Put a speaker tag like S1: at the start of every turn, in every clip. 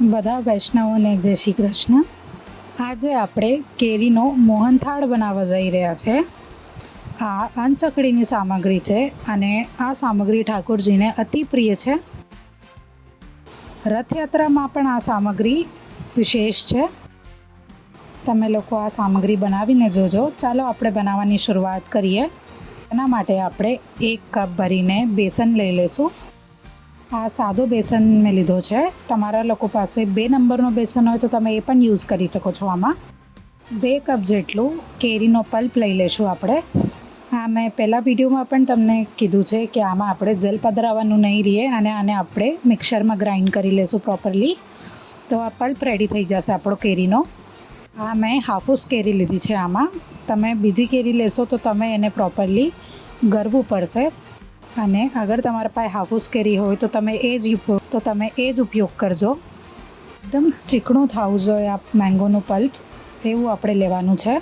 S1: બધા વૈષ્ણવોને જય શ્રી કૃષ્ણ. આજે આપણે કેરીનો મોહનથાળ બનાવવા જઈ રહ્યા છે. આ અનસકડીની સામગ્રી છે અને આ સામગ્રી ઠાકોરજીને અતિ પ્રિય છે. રથયાત્રામાં પણ આ સામગ્રી વિશેષ છે. તમે લોકો આ સામગ્રી બનાવીને જોજો. ચાલો આપણે બનાવવાની શરૂઆત કરીએ. એના માટે આપણે એક કપ ભરીને બેસન લઈ લઈશું. આ સાદો બેસન મેં લીધો છે. તમારા લોકો પાસે બે નંબરનો બેસન હોય તો તમે એ પણ યુઝ કરી શકો છો આમાં. બે કપ જેટલું કેરીનો પલ્પ લઈ લેશું આપણે. હા મેં પહેલાં વિડીયોમાં પણ તમને કીધું છે કે આમાં આપણે જલ પધરાવવાનું નહીં રહીએ અને આને આપણે મિક્સરમાં ગ્રાઇન્ડ કરી લેશું પ્રોપરલી. તો આ પલ્પ રેડી થઈ જશે આપણો કેરીનો. આ મેં હાફૂસ કેરી લીધી છે આમાં. તમે બીજી કેરી લેશો તો તમે એને પ્રોપરલી ગરવું પડશે. અને અગર તમારા પાસે હાફૂસ કેરી હોય તો તમે એ જ તો તમે એ જ ઉપયોગ કરજો. એકદમ ચીકણું થવું જોઈએ આ મેંગોનું પલ્પ એવું આપણે લેવાનું છે.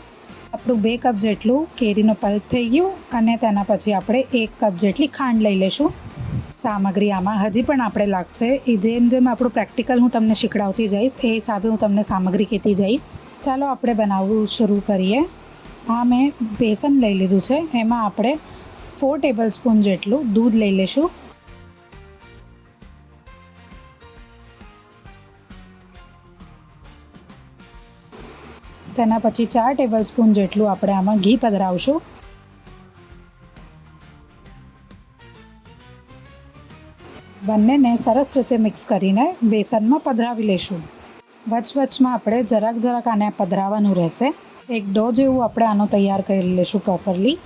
S1: આપણું બે કપ જેટલું કેરીનો પલ્પ થઈ ગયું અને તેના પછી આપણે એક કપ જેટલી ખાંડ લઈ લઈશું. સામગ્રી આમાં હજી પણ આપણે લાગશે. એ જેમ જેમ આપણું પ્રેક્ટિકલ હું તમને શીખડાવતી જઈશ, એ હિસાબે હું તમને સામગ્રી કહેતી જઈશ. ચાલો આપણે બનાવવું શરૂ કરીએ. આ મેં બેસન લઈ લીધું છે. એમાં આપણે ફોર ટેબલ સ્પૂન જેટલું દૂધ લઈ લેશું. તેના પછી ચાર ટેબલ સ્પૂન જેટલું આપણે આમાં ઘી પધરાવશું. બંનેને સરસ રીતે મિક્સ કરીને બેસનમાં પધરાવી લેશું. વચ વચમાં આપણે જરાક જરાક આને પધરાવાનું રહેશે. એક ડો જેવું આપણે આનો તૈયાર કરી લેશું પ્રોપરલી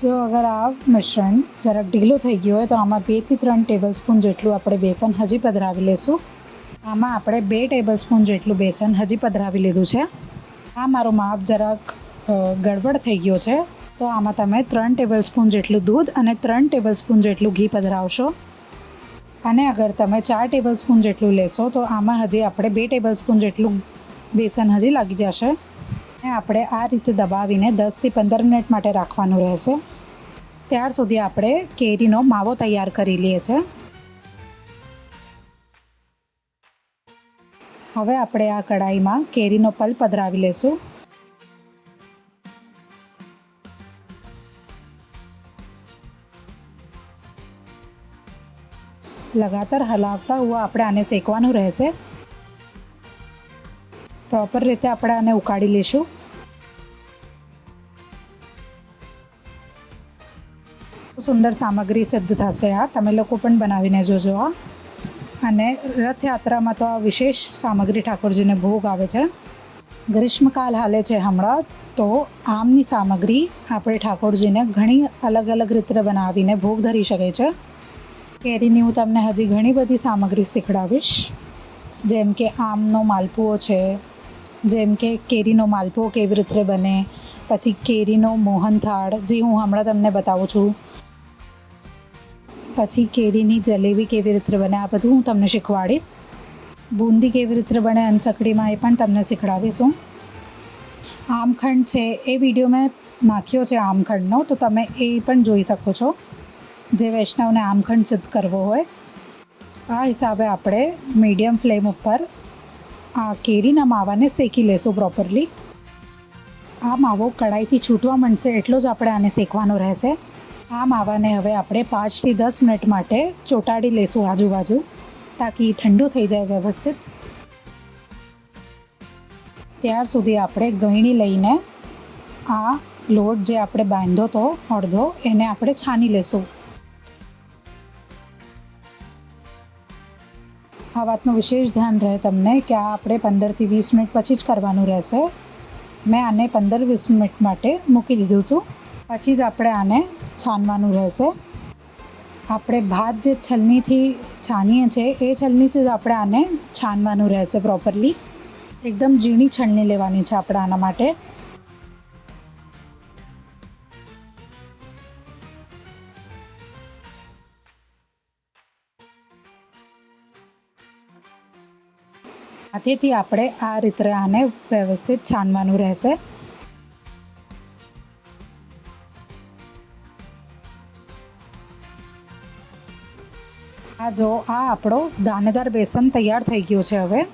S1: જો અગર આ મિશ્રણ જરાક ઢીલું થઈ ગયું હોય તો આમાં બેથી ત્રણ ટેબલ સ્પૂન જેટલું આપણે બેસન હજી પધરાવી લેશું. આમાં આપણે બે ટેબલ સ્પૂન જેટલું બેસન હજી પધરાવી લીધું છે. આ મારો માપ જરાક ગડબડ થઈ ગયો છે, તો આમાં તમે ત્રણ ટેબલ સ્પૂન જેટલું દૂધ અને ત્રણ ટેબલ સ્પૂન જેટલું ઘી પધરાવશો. અને અગર તમે ચાર ટેબલ સ્પૂન જેટલું લેશો તો આમાં હજી આપણે બે ટેબલ સ્પૂન જેટલું બેસન હજી લાગી જશે. અને આપણે આ રીતે દબાવીને દસથી પંદર મિનિટ માટે રાખવાનું રહેશે. ત્યાર સુધી આપણે કેરીનો માવો તૈયાર કરી લઈએ છીએ. હવે આપણે આ કઢાઈમાં કેરીનો પલ્પ પધરાવી લેશું. લગાતાર હલાવતા હુઆ આપણે આને શેકવાનું રહેશે. પ્રોપર રીતે આપણે આને ઉકાળી લઈશું સુંદર સામગ્રી સિદ્ધ થશે આ. તમે લોકો પણ બનાવીને જોજો આ. અને રથયાત્રામાં તો આ વિશેષ સામગ્રી ઠાકોરજીને ભોગ આવે છે. ગ્રીષ્મકાલ હાલે છે હમણાં, તો આમની સામગ્રી આપણે ઠાકોરજીને ઘણી અલગ અલગ રીતે બનાવીને ભોગ ધરી શકે છે. કેરીની હું તમને હજી ઘણી બધી સામગ્રી શીખડાવીશ. જેમ કે આમનો માલપુઓ છે જેમ કે કેરીનો માલપો કેવી રીતે બને, પછી કેરીનો મોહનથાળ જે હું હમણાં તમને બતાવું છું. પછી કેરીની જલેબી કેવી રીતે બને, આ બધું હું તમને શીખવાડીશ. બુંદી કેવી રીતે બને, અનસકડીમાં એ પણ તમને શીખડાવીશું આમખંડ છે, એ વીડિયો મેં નાખ્યો છે આમખંડનો, તો તમે એ પણ જોઈ શકો છો. જે વૈષ્ણવને આમખંડ સિદ્ધ કરવો હોય. આ હિસાબે આપણે મીડિયમ ફ્લેમ ઉપર આ કેરીના માવાને શેકી લેશું પ્રોપરલી આ માવો કઢાઈથી છૂટવા માંડશે એટલો જ આપણે આને શેકવાનો રહેશે. આ માવાને હવે આપણે પાંચથી દસ મિનિટ માટે ચોંટાડી લેશું આજુબાજુ, તાકી ઠંડુ થઈ જાય વ્યવસ્થિત. ત્યાર સુધી આપણે ગળણી લઈને આ લોટ જે આપણે બાંધ્યો હતો અડધો, એને આપણે છાની લેશું. આ વાતનું વિશેષ ધ્યાન રહે તમને કે આ આપણે પંદરથી વીસ મિનિટ પછી જ કરવાનું રહેશે. મેં આને પંદર વીસ મિનિટ માટે મૂકી દીધું હતું. પછી જ આપણે આને છાનવાનું રહેશે. આપણે ભાત જે છલનીથી છાનીએ છીએ એ છલનીથી જ આપણે આને છાનવાનું રહેશે પ્રોપરલી એકદમ ઝીણી છલની લેવાની છે આપણે આના માટે. હાથેથી આપણે આ રીતે આને વ્યવસ્થિત છાનવાનું રહેશે. આ જો, આ આપણો દાણેદાર બેસન તૈયાર થઈ ગયું છે હવે.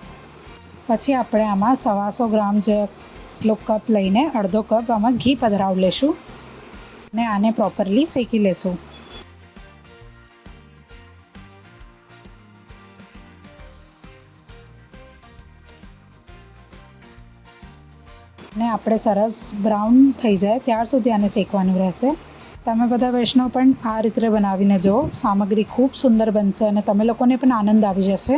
S1: પછી આપણે આમાં સવાસો ગ્રામ જેટલો કપ લઈને અડધો કપ આમાં ઘી પધરાવ લેશું. અને આને પ્રોપરલી શેકી લેશું. આપણે સરસ બ્રાઉન થઈ જાય, ત્યાર સુધી આને શેકવાનું રહેશે. તમે બધા વૈષ્ણવ પણ આ રીતે બનાવીને જુઓ સામગ્રી ખૂબ સુંદર બનશે અને તમે લોકોને પણ આનંદ આવી જશે.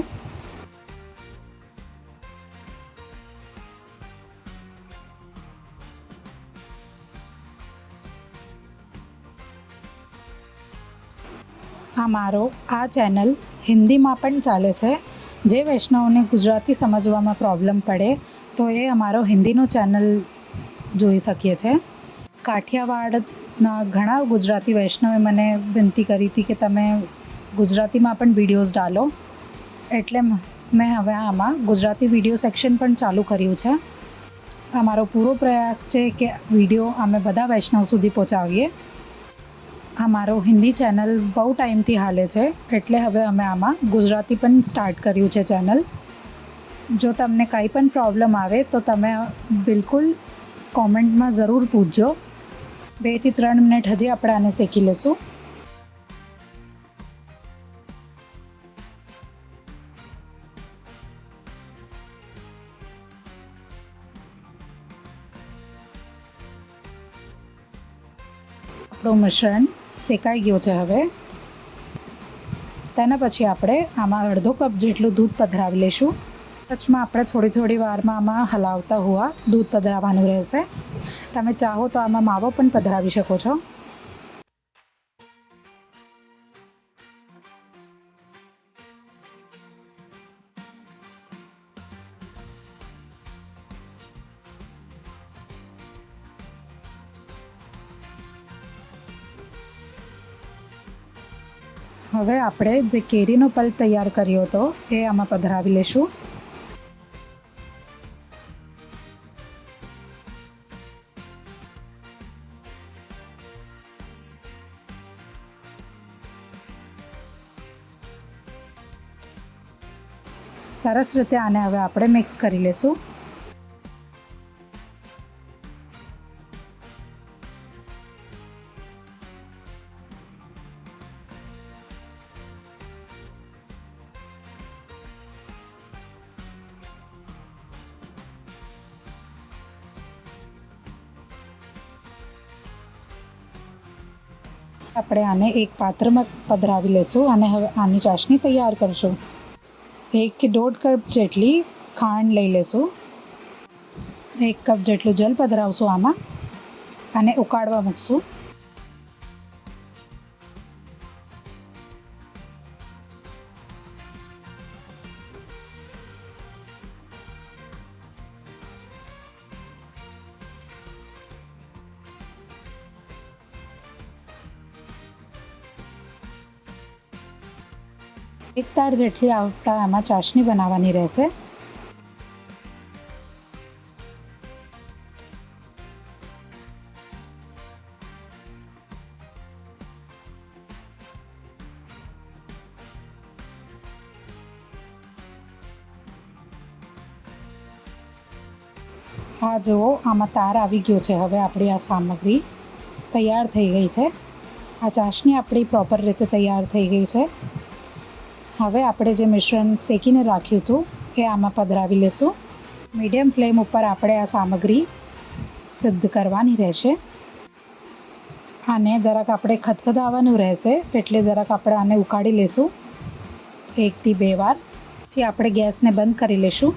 S1: આ મારો, આ ચેનલ હિન્દીમાં પણ ચાલે છે. જે વૈષ્ણવને ગુજરાતી સમજવામાં પ્રોબ્લેમ પડે, તો એ અમારો હિન્દીનો ચેનલ જોઈ શકીએ છીએ કાઠિયાવાડના ઘણા ગુજરાતી વૈષ્ણવે મને વિનંતી કરી હતી કે તમે ગુજરાતીમાં પણ વિડીયોઝ ડાલો. એટલે મેં હવે આમાં ગુજરાતી વીડિયો સેક્શન પણ ચાલુ કર્યું છે. અમારો પૂરો પ્રયાસ છે કે વીડિયો અમે બધા વૈષ્ણવ સુધી પહોંચાડીએ આ મારો હિન્દી ચેનલ બહુ ટાઈમથી હાલે છે, એટલે હવે અમે આમાં ગુજરાતી પણ સ્ટાર્ટ કર્યું છે ચેનલ. જો તમને કાંઈ પણ પ્રોબ્લેમ આવે તો તમે બિલકુલ કોમેન્ટમાં જરૂર પૂછજો. બેથી ત્રણ મિનિટ હજી આપણે આને શેકી લઈશું. આપણું મિશ્રણ શેકાઈ ગયું છે હવે. તેના પછી આપણે આમાં અડધો કપ જેટલું દૂધ પધરાવી લઈશું. વચમાં આપણે થોડી થોડી વારમાં આમાં હલાવતા હોવા દૂધ પધરાવવાનું રહેશે. તમે ચાહો તો આમાં માવો પણ પધરાવી શકો છો. હવે આપણે જે કેરીનો પલ્પ તૈયાર કર્યો હતો, એ આમાં પધરાવી લેશું. સરસ રીતે આને હવે આપણે મિક્સ કરી લેશું. આપણે આને એક પાત્રમાં પધરાવી લેશું અને હવે આની ચાસણી તૈયાર કરશું. એકથી દોઢ કપ જેટલી ખાંડ લઈ લેશું. એક કપ જેટલું જલ પધરાવશું આમાં અને ઉકાળવા મૂકશું. એક તાર જેટલી આવતા આમાં ચાસણી બનાવવાની રહેશે. આ જુઓ, આમાં તાર આવી ગયો છે. હવે આપણી આ સામગ્રી તૈયાર થઈ ગઈ છે. આ ચાસણી આપણી પ્રોપર રીતે તૈયાર થઈ ગઈ છે. હવે આપણે જે મિશ્રણ શેકીને રાખ્યું હતું, એ આમાં પધરાવી લેશું. મીડિયમ ફ્લેમ ઉપર આપણે આ સામગ્રી સિદ્ધ કરવાની રહેશે. આને જરાક આપણે ખદખદાવવાનું રહેશે, એટલે જરાક આપણે આને ઉકાળી લેશું. એકથી બે વાર. પછી આપણે ગેસને બંધ કરી લેશું.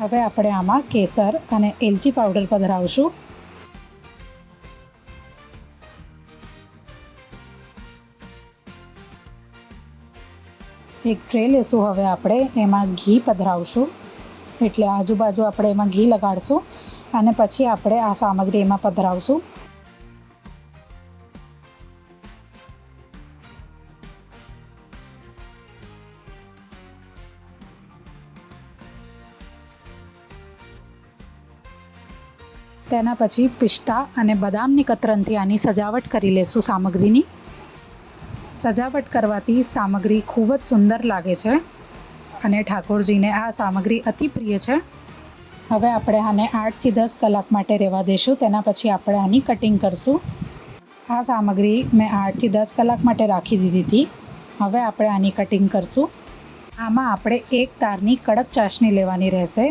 S1: હવે આપણે આમાં કેસર અને એલચી પાવડર પધરાવશું. એક ટ્રે લેશું હવે આપણે. એમાં ઘી પધરાવશું. એટલે આજુબાજુ આપણે એમાં ઘી લગાડશું અને પછી આપણે આ સામગ્રી એમાં પધરાવશું. તેના પછી પિસ્તા અને બદામની કતરનથી આની સજાવટ કરી લેશું સામગ્રીની. સજાવટ કરવાથી સામગ્રી ખૂબ જ સુંદર લાગે છે અને ઠાકોરજીને આ સામગ્રી અતિ પ્રિય છે. હવે આપણે આને આઠથી દસ કલાક માટે રહેવા દઈશું તેના પછી આપણે આની કટિંગ કરશું. આ સામગ્રી મેં આઠથી દસ કલાક માટે રાખી દીધી હતી. હવે આપણે આની કટિંગ કરશું. આમાં આપણે એક તારની કડક ચાસણી લેવાની રહેશે.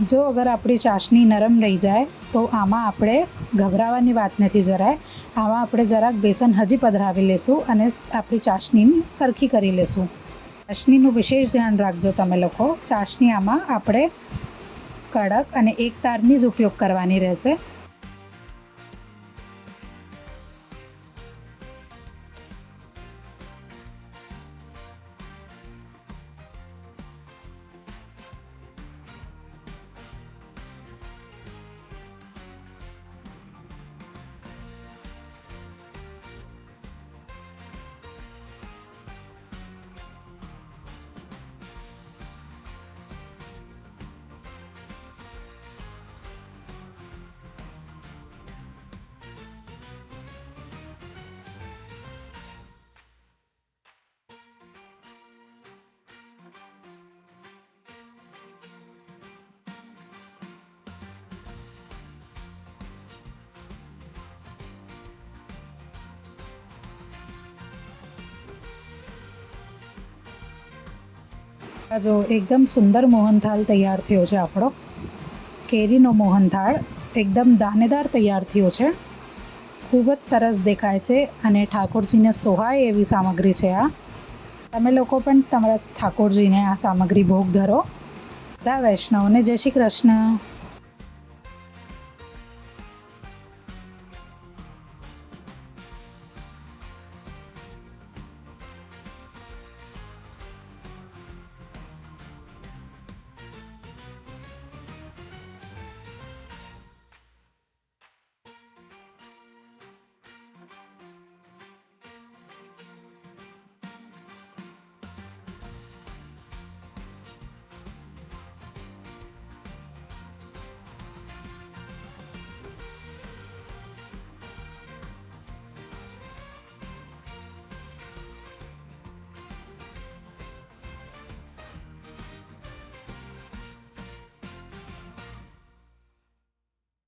S1: જો અગર આપણી ચાસણી નરમ રહી જાય, તો આમાં આપણે ગભરાવાની વાત નથી જરાય. આમાં આપણે જરાક બેસન હજી પધરાવી લેશું અને આપણી ચાસણી સરખી કરી લેશું. ચાસણીનું વિશેષ ધ્યાન રાખજો તમે લોકો. ચાસણી આમાં આપણે કડક અને એક તારની જ ઉપયોગ કરવાની રહેશે. જો એકદમ સુંદર મોહનથાળ તૈયાર થયો છે આપણો. કેરીનો મોહનથાળ એકદમ દાનેદાર તૈયાર થયો છે. ખૂબ જ સરસ દેખાય છે અને ઠાકોરજીને સોહાય એવી સામગ્રી છે આ. તમે લોકો પણ તમારા ઠાકોરજીને આ સામગ્રી ભોગ ધરો. બધા વૈષ્ણવને જય શ્રી કૃષ્ણ.